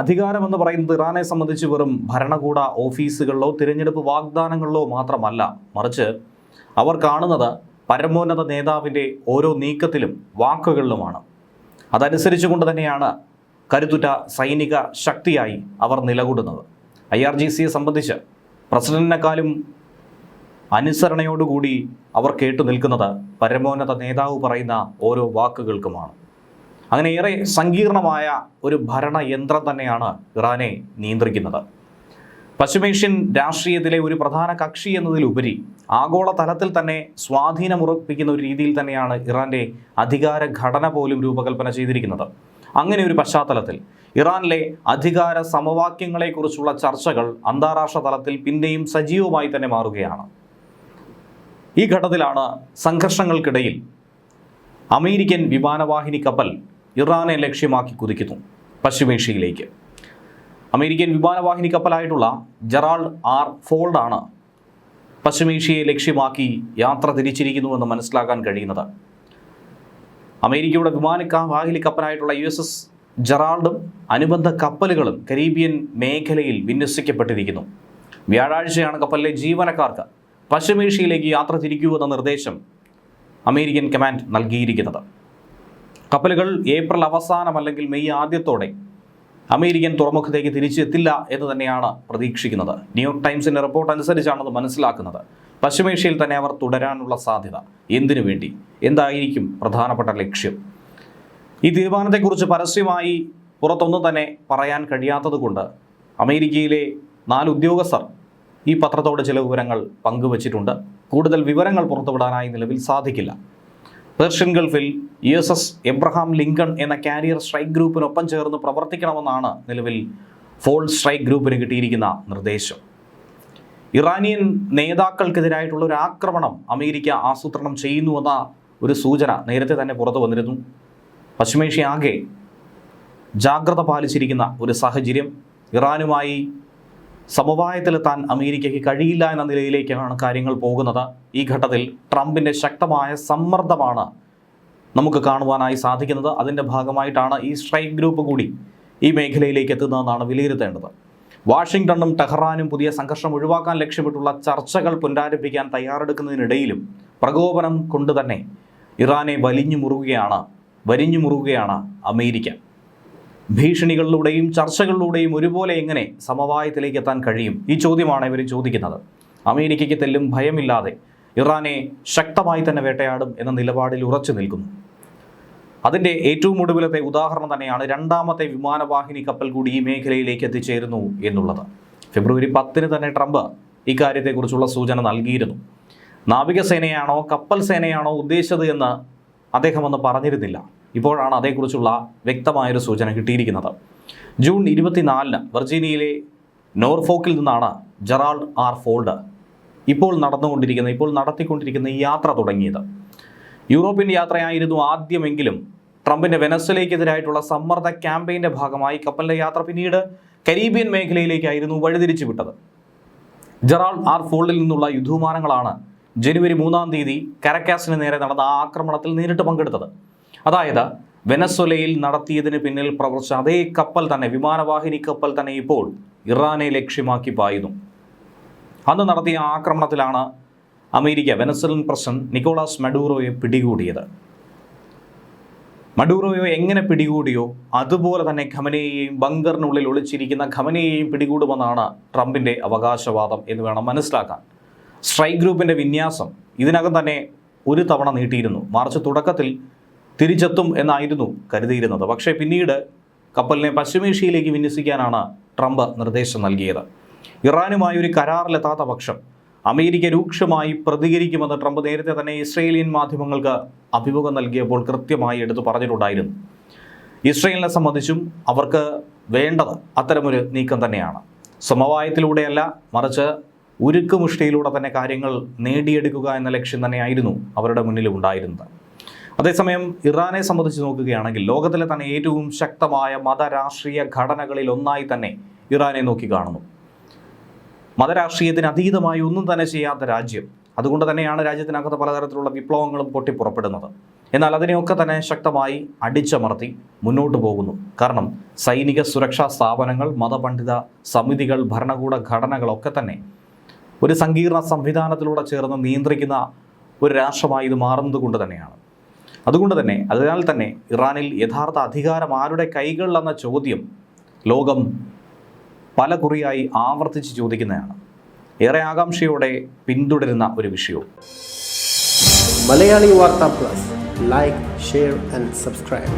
അധികാരമെന്ന് പറയുന്നത് ഇറാനെ സംബന്ധിച്ച് വെറും ഭരണകൂട ഓഫീസുകളിലോ തിരഞ്ഞെടുപ്പ് വാഗ്ദാനങ്ങളിലോ മാത്രമല്ല. മറിച്ച് അവർ കാണുന്നത് പരമോന്നത നേതാവിന്റെ ഓരോ നീക്കത്തിലും വാക്കുകളിലുമാണ്. അതനുസരിച്ചുകൊണ്ട് തന്നെയാണ് കരുത്തുറ്റ സൈനിക ശക്തിയായി അവർ നിലകൊള്ളുന്നത്. ഐ ആർ ജി സിയെ സംബന്ധിച്ച് പ്രസിഡന്റിനെക്കാളും അനുസരണയോടുകൂടി അവർ കേട്ടു നിൽക്കുന്നത് പരമോന്നത നേതാവ് പറയുന്ന ഓരോ വാക്കുകൾക്കുമാണ്. അങ്ങനെ ഏറെ സങ്കീർണമായ ഒരു ഭരണയന്ത്രം തന്നെയാണ് ഇറാനെ നിയന്ത്രിക്കുന്നത്. പശ്ചിമേഷ്യൻ രാഷ്ട്രീയത്തിലെ ഒരു പ്രധാന കക്ഷി എന്നതിലുപരി ആഗോള തലത്തിൽ തന്നെ സ്വാധീനമുറപ്പിക്കുന്ന ഒരു രീതിയിൽ തന്നെയാണ് ഇറാന്റെ അധികാര ഘടന പോലും രൂപകൽപ്പന ചെയ്തിരിക്കുന്നത്. അങ്ങനെ ഒരു പശ്ചാത്തലത്തിൽ ഇറാനിലെ അധികാര സമവാക്യങ്ങളെക്കുറിച്ചുള്ള ചർച്ചകൾ അന്താരാഷ്ട്ര തലത്തിൽ പിന്നെയും സജീവമായി തന്നെ മാറുകയാണ്. ഈ ഘട്ടത്തിലാണ് സംഘർഷങ്ങൾക്കിടയിൽ അമേരിക്കൻ വിമാനവാഹിനി കപ്പൽ ഇറാനെ ലക്ഷ്യമാക്കി കുതിക്കുന്നു പശ്ചിമേഷ്യയിലേക്ക്. അമേരിക്കൻ വിമാനവാഹിനി കപ്പലായിട്ടുള്ള ജെറാൾഡ് ആർ ഫോൾഡാണ് പശ്ചിമേഷ്യയെ ലക്ഷ്യമാക്കി യാത്ര തിരിച്ചിരിക്കുന്നുവെന്ന് മനസ്സിലാക്കാൻ കഴിയുന്നത്. അമേരിക്കയുടെ വിമാനവാഹിനി കപ്പലായിട്ടുള്ള യു എസ് എസ് ജെറാൾഡും അനുബന്ധ കപ്പലുകളും കരീബിയൻ മേഖലയിൽ വിന്യസിക്കപ്പെട്ടിരിക്കുന്നു. വ്യാഴാഴ്ചയാണ് കപ്പലിലെ ജീവനക്കാർക്ക് പശ്ചിമേഷ്യയിലേക്ക് യാത്ര തിരിക്കൂ എന്ന നിർദ്ദേശം അമേരിക്കൻ കമാൻഡ് നൽകിയിരിക്കുന്നത്. കപ്പലുകൾ ഏപ്രിൽ അവസാനം അല്ലെങ്കിൽ മെയ് ആദ്യത്തോടെ അമേരിക്കൻ തുറമുഖത്തേക്ക് തിരിച്ചെത്തില്ല എന്ന് തന്നെയാണ് പ്രതീക്ഷിക്കുന്നത്. ന്യൂയോർക്ക് ടൈംസിന്റെ റിപ്പോർട്ട് അനുസരിച്ചാണ് അത് മനസ്സിലാക്കുന്നത്. പശ്ചിമേഷ്യയിൽ തന്നെ അവർ തുടരാനുള്ള സാധ്യത. എന്തിനു വേണ്ടി? എന്തായിരിക്കും പ്രധാനപ്പെട്ട ലക്ഷ്യം? ഈ തീരുമാനത്തെക്കുറിച്ച് പരസ്യമായി പുറത്തൊന്നും തന്നെ പറയാൻ കഴിയാത്തതുകൊണ്ട് അമേരിക്കയിലെ നാല് ഉദ്യോഗസ്ഥർ ഈ പത്രത്തോട് ചില വിവരങ്ങൾ പങ്കുവച്ചിട്ടുണ്ട്. കൂടുതൽ വിവരങ്ങൾ പുറത്തുവിടാനായി നിലവിൽ സാധിക്കില്ല. പേർഷ്യൻ ഗൾഫിൽ U S S Abraham Lincoln എന്ന കാരിയർ സ്ട്രൈക്ക് ഗ്രൂപ്പിനൊപ്പം ചേർന്ന് പ്രവർത്തിക്കണമെന്നാണ് നിലവിൽ ഫോൾ സ്ട്രൈക്ക് ഗ്രൂപ്പിന് കിട്ടിയിരിക്കുന്ന നിർദ്ദേശം. ഇറാനിയൻ നേതാക്കൾക്കെതിരായിട്ടുള്ള ഒരു ആക്രമണം അമേരിക്ക ആസൂത്രണം ചെയ്യുന്നുവെന്ന ഒരു സൂചന നേരത്തെ തന്നെ പുറത്തു വന്നിരുന്നു. പശ്ചിമേഷ്യ ആകെ ജാഗ്രത പാലിച്ചിരിക്കുന്ന ഒരു സാഹചര്യം. ഇറാനുമായി സമവായത്തിലെത്താൻ അമേരിക്കയ്ക്ക് കഴിയില്ല എന്ന നിലയിലേക്കാണ് കാര്യങ്ങൾ പോകുന്നത്. ഈ ഘട്ടത്തിൽ ട്രംപിന്റെ ശക്തമായ സമ്മർദ്ദമാണ് നമുക്ക് കാണുവാനായി സാധിക്കുന്നത്. അതിന്റെ ഭാഗമായിട്ടാണ് ഈ സ്ട്രൈക്ക് ഗ്രൂപ്പ് കൂടി ഈ മേഖലയിലേക്ക് എത്തുന്നതെന്നാണ് വിലയിരുത്തേണ്ടത്. വാഷിംഗ്ടണും ടെഹ്റാനും പുതിയ സംഘർഷം ഒഴിവാക്കാൻ ലക്ഷ്യമിട്ടുള്ള ചർച്ചകൾ പുനരാരംഭിക്കാൻ തയ്യാറെടുക്കുന്നതിനിടയിലും പ്രകോപനം കൊണ്ട് തന്നെ ഇറാനെ വലിഞ്ഞു മുറുകുകയാണ് വരിഞ്ഞു മുറുകുകയാണ് അമേരിക്ക. ഭീഷണികളിലൂടെയും ചർച്ചകളിലൂടെയും ഒരുപോലെ എങ്ങനെ സമവായത്തിലേക്ക് എത്താൻ കഴിയും? ഈ ചോദ്യമാണ് ഇവർ ചോദിക്കുന്നത്. അമേരിക്കയ്ക്ക് തെല്ലും ഭയമില്ലാതെ ഇറാനെ ശക്തമായി തന്നെ വേട്ടയാടും എന്ന നിലപാടിൽ ഉറച്ചു നിൽക്കുന്നു. അതിന്റെ ഏറ്റവും ഒടുവിലത്തെ ഉദാഹരണം തന്നെയാണ് രണ്ടാമത്തെ വിമാനവാഹിനി കപ്പൽ കൂടി ഈ മേഖലയിലേക്ക് എത്തിച്ചേരുന്നു എന്നുള്ളത്. ഫെബ്രുവരി പത്തിന് തന്നെ ട്രംപ് ഇക്കാര്യത്തെക്കുറിച്ചുള്ള സൂചന നൽകിയിരുന്നു. നാവികസേനയാണോ കപ്പൽ സേനയാണോ ഉദ്ദേശിച്ചത് എന്ന് അദ്ദേഹം അന്ന് പറഞ്ഞിരുന്നില്ല. ഇപ്പോഴാണ് അതേക്കുറിച്ചുള്ള വ്യക്തമായൊരു സൂചന കിട്ടിയിരിക്കുന്നത്. ജൂൺ ഇരുപത്തിനാലിന് വെർജീനിയയിലെ നോർഫോക്കിൽ നിന്നാണ് ജെറാൾഡ് ആർ ഫോൾഡ് ഇപ്പോൾ നടന്നുകൊണ്ടിരിക്കുന്ന ഇപ്പോൾ നടത്തിക്കൊണ്ടിരിക്കുന്ന ഈ യാത്ര തുടങ്ങിയത്. യൂറോപ്യൻ യാത്രയായിരുന്നു ആദ്യമെങ്കിലും ട്രംപിന്റെ വെനസ്വലയ്ക്കെതിരായിട്ടുള്ള സമ്മർദ്ദ ക്യാമ്പയിന്റെ ഭാഗമായി കപ്പലിന്റെ യാത്ര പിന്നീട് കരീബിയൻ മേഖലയിലേക്കായിരുന്നു വഴിതിരിച്ചു വിട്ടത് ജെറാൾഡ് ആർ ഫോൾഡിൽ നിന്നുള്ള യുദ്ധവിമാനങ്ങളാണ് ജനുവരി മൂന്നാം തീയതി കരക്കാസിന് നേരെ നടന്ന ആക്രമണത്തിൽ നേരിട്ട് പങ്കെടുത്തത്. അതായത് വെനസ്വലയിൽ നടത്തിയതിന് പിന്നിൽ പ്രവർത്തിച്ച അതേ കപ്പൽ തന്നെ വിമാനവാഹിനി കപ്പൽ തന്നെ ഇപ്പോൾ ഇറാനെ ലക്ഷ്യമാക്കി പായുന്നു. അന്ന് നടത്തിയ ആക്രമണത്തിലാണ് അമേരിക്ക വെനസ്വലൻ പ്രസിഡന്റ് നിക്കോളാസ് മഡൂറോയെ പിടികൂടിയത്. മഡൂറോയോ എങ്ങനെ പിടികൂടിയോ അതുപോലെ തന്നെ ഖമനയെയും ബങ്കറിനുള്ളിൽ ഒളിച്ചിരിക്കുന്ന ഖമനയെയും പിടികൂടുമെന്നാണ് ട്രംപിന്റെ അവകാശവാദം എന്ന് വേണം മനസ്സിലാക്കാൻ. സ്ട്രൈക്ക് ഗ്രൂപ്പിന്റെ വിന്യാസം ഇതിനകം തന്നെ ഒരു തവണ നീട്ടിയിരുന്നു. മാർച്ച് തുടക്കത്തിൽ തിരിച്ചെത്തും എന്നായിരുന്നു കരുതിയിരുന്നത്. പക്ഷേ പിന്നീട് കപ്പലിനെ പശ്ചിമേഷ്യയിലേക്ക് വിന്യസിക്കാനാണ് ട്രംപ് നിർദ്ദേശം നൽകിയത്. ഇറാനുമായി ഒരു കരാറിലെത്താത്ത പക്ഷം അമേരിക്ക രൂക്ഷമായി പ്രതികരിക്കുമെന്ന് ട്രംപ് നേരത്തെ തന്നെ ഇസ്രയേലിയൻ മാധ്യമങ്ങൾക്ക് അഭിമുഖം നൽകിയപ്പോൾ കൃത്യമായി എടുത്തു പറഞ്ഞിട്ടുണ്ടായിരുന്നു. ഇസ്രയേലിനെ സംബന്ധിച്ചും അവർക്ക് വേണ്ടത് അത്തരമൊരു നീക്കം തന്നെയാണ്. സമവായത്തിലൂടെയല്ല മറിച്ച് ഉരുക്കുമുഷ്ടിയിലൂടെ തന്നെ കാര്യങ്ങൾ നേടിയെടുക്കുക എന്ന ലക്ഷ്യം തന്നെയായിരുന്നു അവരുടെ മുന്നിൽ ഉണ്ടായിരുന്നത് അതേസമയം ഇറാനെ സംബന്ധിച്ച് നോക്കുകയാണെങ്കിൽ ലോകത്തിലെ തന്നെ ഏറ്റവും ശക്തമായ മതരാഷ്ട്രീയ ഘടനകളിൽ ഒന്നായി തന്നെ ഇറാനെ നോക്കി കാണുന്നു. മതരാഷ്ട്രീയത്തിന് അതീതമായി ഒന്നും തന്നെ ചെയ്യാത്ത രാജ്യം. അതുകൊണ്ട് തന്നെയാണ് രാജ്യത്തിനകത്ത് പലതരത്തിലുള്ള വിപ്ലവങ്ങളും പൊട്ടിപ്പുറപ്പെടുന്നത്. എന്നാൽ അതിനെയൊക്കെ തന്നെ ശക്തമായി അടിച്ചമർത്തി മുന്നോട്ട് പോകുന്നു. കാരണം സൈനിക സുരക്ഷാ സ്ഥാപനങ്ങൾ മതപണ്ഡിത സമിതികൾ ഭരണകൂട ഘടനകളൊക്കെ തന്നെ ഒരു സങ്കീർണ സംവിധാനത്തിലൂടെ ചേർന്ന് നിയന്ത്രിക്കുന്ന ഒരു രാഷ്ട്രമായി ഇത് മാറുന്നത് കൊണ്ട് തന്നെയാണ്. അതുകൊണ്ട് തന്നെ അതിനാൽ തന്നെ ഇറാനിൽ യഥാർത്ഥ അധികാരം ആരുടെ കൈകളിലെന്ന ചോദ്യം ലോകം പല കുറിയായി ആവർത്തിച്ച് ചോദിക്കുന്നതാണ്. ഏറെ ആകാംക്ഷയോടെ പിന്തുടരുന്ന ഒരു വിഷയവും. മലയാളി വാർത്താ plus. Like share and subscribe